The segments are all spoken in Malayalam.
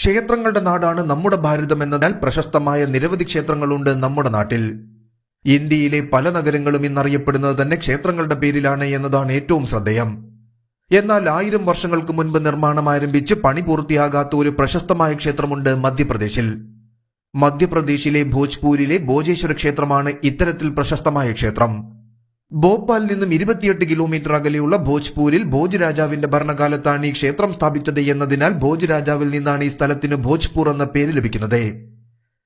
ക്ഷേത്രങ്ങളുടെ നാടാണ് നമ്മുടെ ഭാരതം എന്നതിനാൽ പ്രശസ്തമായ നിരവധി ക്ഷേത്രങ്ങളുണ്ട് നമ്മുടെ നാട്ടിൽ. ഇന്ത്യയിലെ പല നഗരങ്ങളും ഇന്നറിയപ്പെടുന്നത് തന്നെ ക്ഷേത്രങ്ങളുടെ പേരിലാണ് എന്നതാണ് ഏറ്റവും ശ്രദ്ധേയം. എന്നാൽ ആയിരം വർഷങ്ങൾക്ക് മുൻപ് നിർമ്മാണം ആരംഭിച്ച് പണി പൂർത്തിയാകാത്ത ഒരു പ്രശസ്തമായ ക്ഷേത്രമുണ്ട് മധ്യപ്രദേശിൽ. മധ്യപ്രദേശിലെ ഭോജ്പൂരിലെ ഭോജേശ്വര ക്ഷേത്രമാണ് ഇത്തരത്തിൽ പ്രശസ്തമായ ക്ഷേത്രം. ഭോപ്പാലിൽ നിന്നും ഇരുപത്തിയെട്ട് കിലോമീറ്റർ അകലെയുള്ള ഭോജ്പൂരിൽ ഭോജ് രാജാവിന്റെ ഭരണകാലത്താണ് ഈ ക്ഷേത്രം സ്ഥാപിച്ചത് എന്നതിനാൽ ഭോജ് രാജാവിൽ നിന്നാണ് ഈ സ്ഥലത്തിന് ഭോജ്പൂർ എന്ന പേര് ലഭിക്കുന്നത്.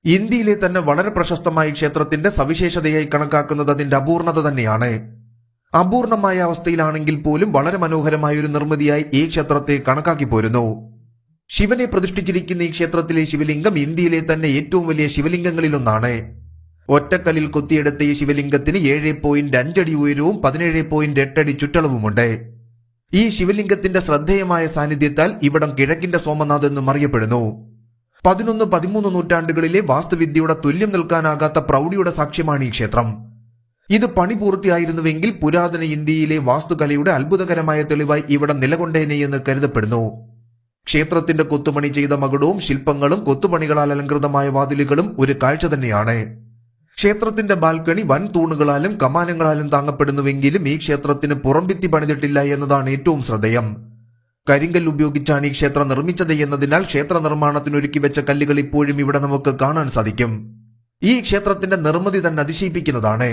ഇന്ത്യയിലെ തന്നെ വളരെ പ്രശസ്തമായ ക്ഷേത്രത്തിന്റെ സവിശേഷതയായി കണക്കാക്കുന്നത് അതിന്റെ അപൂർണത തന്നെയാണ്. അപൂർണമായ അവസ്ഥയിലാണെങ്കിൽ പോലും വളരെ മനോഹരമായ ഒരു നിർമ്മിതിയായി ഈ ക്ഷേത്രത്തെ കണക്കാക്കി പോരുന്നു. ശിവനെ പ്രതിഷ്ഠിച്ചിരിക്കുന്ന ഈ ക്ഷേത്രത്തിലെ ശിവലിംഗം ഇന്ത്യയിലെ തന്നെ ഏറ്റവും വലിയ ശിവലിംഗങ്ങളിലൊന്നാണ്. ഒറ്റക്കല്ലിൽ കൊത്തിയെടുത്ത ഈ ശിവലിംഗത്തിന് ഏഴ് പോയിന്റ് അഞ്ചടി ഉയരവും പതിനേഴ് പോയിന്റ് എട്ടടി ചുറ്റളവുമുണ്ട്. ഈ ശിവലിംഗത്തിന്റെ ശ്രദ്ധേയമായ സാന്നിധ്യത്താൽ ഇവിടം കിഴക്കിന്റെ സോമനാഥ് എന്നും അറിയപ്പെടുന്നു. പതിനൊന്ന് പതിമൂന്ന് നൂറ്റാണ്ടുകളിലെ വാസ്തുവിദ്യയുടെ തുല്യം നിൽക്കാനാകാത്ത പ്രൗഢിയുടെ സാക്ഷ്യമാണ് ഈ ക്ഷേത്രം. ഇത് പണി പൂർത്തിയായിരുന്നുവെങ്കിൽ പുരാതന ഇന്ത്യയിലെ വാസ്തുകലയുടെ അത്ഭുതകരമായ തെളിവായി ഇവിടം നിലകൊണ്ടേനെ എന്ന് കരുതപ്പെടുന്നു. ക്ഷേത്രത്തിന്റെ കൊത്തുപണി ചെയ്ത മകുടവും ശില്പങ്ങളും കൊത്തുപണികളാൽ അലങ്കൃതമായ വാതിലുകളും ഒരു കാഴ്ച തന്നെയാണ്. ക്ഷേത്രത്തിന്റെ ബാൽക്കണി വൻ തൂണുകളാലും കമാനങ്ങളാലും താങ്ങപ്പെടുന്നുവെങ്കിലും ഈ ക്ഷേത്രത്തിന് പുറംഭിത്തി പണിതിട്ടില്ല എന്നതാണ് ഏറ്റവും ശ്രദ്ധേയം. കരിങ്കൽ ഉപയോഗിച്ചാണ് ഈ ക്ഷേത്രം നിർമ്മിച്ചത് എന്നതിനാൽ ക്ഷേത്ര നിർമ്മാണത്തിനൊരുക്കി വെച്ച കല്ലുകൾ ഇപ്പോഴും ഇവിടെ നമുക്ക് കാണാൻ സാധിക്കും. ഈ ക്ഷേത്രത്തിന്റെ നിർമ്മിതി തന്നെ അതിശയിപ്പിക്കുന്നതാണ്.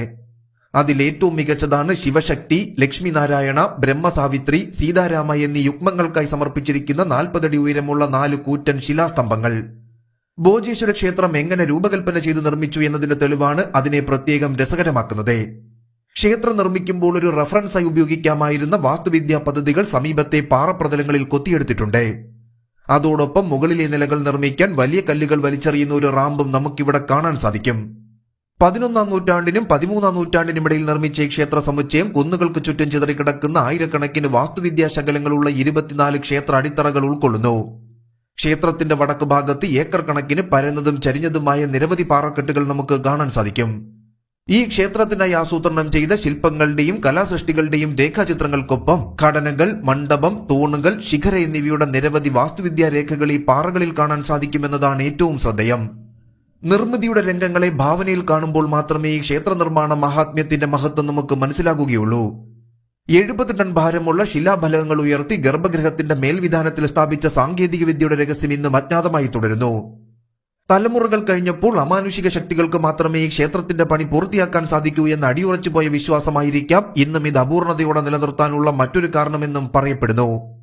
അതിൽ ഏറ്റവും മികച്ചതാണ് ശിവശക്തി ലക്ഷ്മി നാരായണ ബ്രഹ്മസാവിത്രി സീതാരാമ എന്നീ യുഗ്മങ്ങൾക്കായി സമർപ്പിച്ചിരിക്കുന്ന നാൽപ്പതടി ഉയരമുള്ള നാല് കൂറ്റൻ ശിലാസ്തംഭങ്ങൾ. ഭോജേശ്വര ക്ഷേത്രം എങ്ങനെ രൂപകൽപ്പന ചെയ്ത് നിർമ്മിച്ചു എന്നതിന്റെ തെളിവാണ് അതിനെ പ്രത്യേകം രസകരമാക്കുന്നത്. ക്ഷേത്രം നിർമ്മിക്കുമ്പോൾ ഒരു റഫറൻസായി ഉപയോഗിക്കാമായിരുന്ന വാസ്തുവിദ്യാ പദ്ധതികൾ സമീപത്തെ പാറപ്രതലങ്ങളിൽ കൊത്തിയെടുത്തിട്ടുണ്ട്. അതോടൊപ്പം മുകളിലെ നിലകൾ നിർമ്മിക്കാൻ വലിയ കല്ലുകൾ വലിച്ചെറിയുന്ന ഒരു റാമ്പും നമുക്കിവിടെ കാണാൻ സാധിക്കും. പതിനൊന്നാം നൂറ്റാണ്ടിനും പതിമൂന്നാം നൂറ്റാണ്ടിനും ഇടയിൽ നിർമ്മിച്ച ക്ഷേത്ര സമുച്ചയം കുന്നുകൾക്ക് ചുറ്റും ചിതറിക്കിടക്കുന്ന ആയിരക്കണക്കിന് വാസ്തുവിദ്യാ ശകലങ്ങളുള്ള ഇരുപത്തിനാല് ക്ഷേത്ര അടിത്തറകൾ ഉൾക്കൊള്ളുന്നു. ക്ഷേത്രത്തിന്റെ വടക്ക് ഭാഗത്ത് ഏക്കർ കണക്കിന് പരന്നതും ചരിഞ്ഞതുമായ നിരവധി പാറക്കെട്ടുകൾ നമുക്ക് കാണാൻ സാധിക്കും. ഈ ക്ഷേത്രത്തിനായി ആസൂത്രണം ചെയ്ത ശില്പങ്ങളുടെയും കലാസൃഷ്ടികളുടെയും രേഖാചിത്രങ്ങൾക്കൊപ്പം ഘടനകൾ മണ്ഡപം തൂണുകൾ ശിഖര എന്നിവയുടെ നിരവധി വാസ്തുവിദ്യാ രേഖകൾ ഈ പാറകളിൽ കാണാൻ സാധിക്കുമെന്നതാണ് ഏറ്റവും ശ്രദ്ധേയം. നിർമ്മിതിയുടെ രംഗങ്ങളെ ഭാവനയിൽ കാണുമ്പോൾ മാത്രമേ ഈ ക്ഷേത്ര നിർമ്മാണ മഹാത്മ്യത്തിന്റെ മഹത്വം നമുക്ക് മനസ്സിലാകുകയുള്ളൂ. എഴുപത് ടൺ ഭാരമുള്ള ശിലാഫലകങ്ങൾ ഉയർത്തി ഗർഭഗൃഹത്തിന്റെ മേൽവിധാനത്തിൽ സ്ഥാപിച്ച സാങ്കേതിക വിദ്യയുടെ രഹസ്യം ഇന്നും അജ്ഞാതമായി തുടരുന്നു. തലമുറകൾ കഴിഞ്ഞപ്പോൾ അമാനുഷിക ശക്തികൾക്ക് മാത്രമേ ഈ ക്ഷേത്രത്തിന്റെ പണി പൂർത്തിയാക്കാൻ സാധിക്കൂ എന്ന് അടിയുറച്ചുപോയ വിശ്വാസമായിരിക്കാം. ഇന്നും ഇത് അപൂർണതയോടെ നിലനിർത്താനുള്ള മറ്റൊരു കാരണമെന്നും പറയപ്പെടുന്നു.